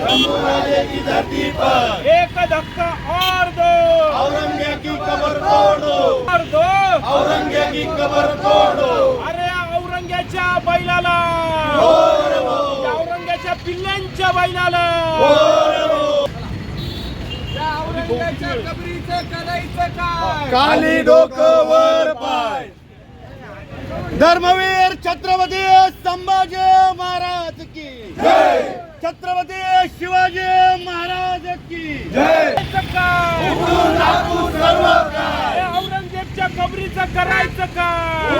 की धरती पर एक धक्का और दो। औरंगे की कबर तोडो और दो। औरंगे की कबर तोडो अरे औरंग्याच्या बैलाला। औरंग्याच्या पिल्ल्यांच्या बैलाला। काली डोकं वर पाय। धर्मवीर छत्रपती संभाजी महाराज की छत्रपती शिवाजी महाराज की औरंगजेबच्या कबरीचं करायचं काय?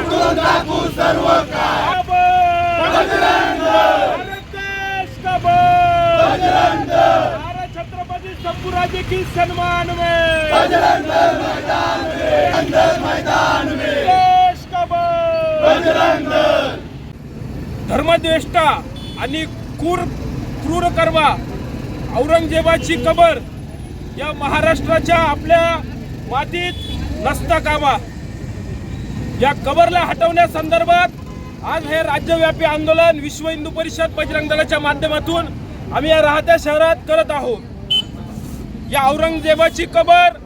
छत्रपती संपूराजे की सन्मान धर्मद्वेष्टा आणि क्रूर क्रूर करवा औरंगजेबाची कबर या महाराष्ट्राच्या आपल्या मातीत नसता कामा. या कबरला हटवण्यासंदर्भात आज हे राज्यव्यापी आंदोलन विश्व हिंदू परिषद बजरंग दलाच्या माध्यमातून आम्ही या राहत्या शहरात करत आहोत. या औरंगजेबाची कबर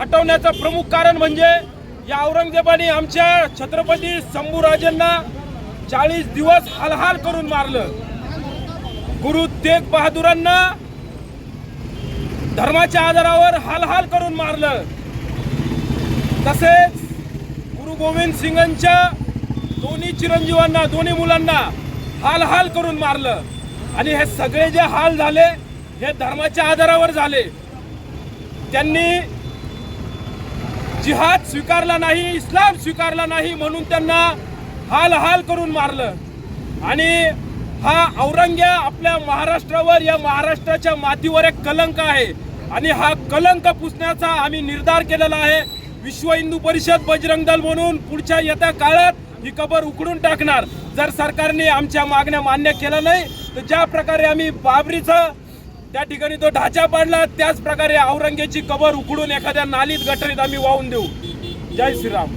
हटवण्याचं प्रमुख कारण म्हणजे या औरंगजेबाने आमच्या छत्रपती शंभूराजांना चाळीस दिवस हालहाल करून मारलं. गुरु तेग बहादुरांना धर्माच्या आधारावर हालहाल करून मारलं. तसेच गुरु गोविंद सिंगांच्या दोन्ही चिरंजीवांना दोन्ही मुलांना हाल हाल करून मारलं. आणि हे सगळे जे हाल झाले हे धर्माच्या आधारावर झाले. त्यांनी जिहाद स्वीकारला नाही इस्लाम स्वीकारला नाही म्हणून त्यांना हाल हाल करून मारलं. आणि हा औरंग्या आपल्या महाराष्ट्रावर या महाराष्ट्राच्या मातीवर एक कलंक आहे. आणि हा कलंक पुसण्याचा आम्ही निर्धार केलेला आहे. विश्व हिंदू परिषद बजरंग दल म्हणून पुढच्या येत्या काळात ही कबर उकडून टाकणार. जर सरकारने आमच्या मागण्या मान्य केल्या नाही तर ज्या प्रकारे आम्ही बाबरीचं त्या ठिकाणी तो ढाचा पाडला त्याच प्रकारे औरंगेची कबर उकडून एखाद्या नालीत गटरीत आम्ही वाहून देऊ. जय श्रीराम.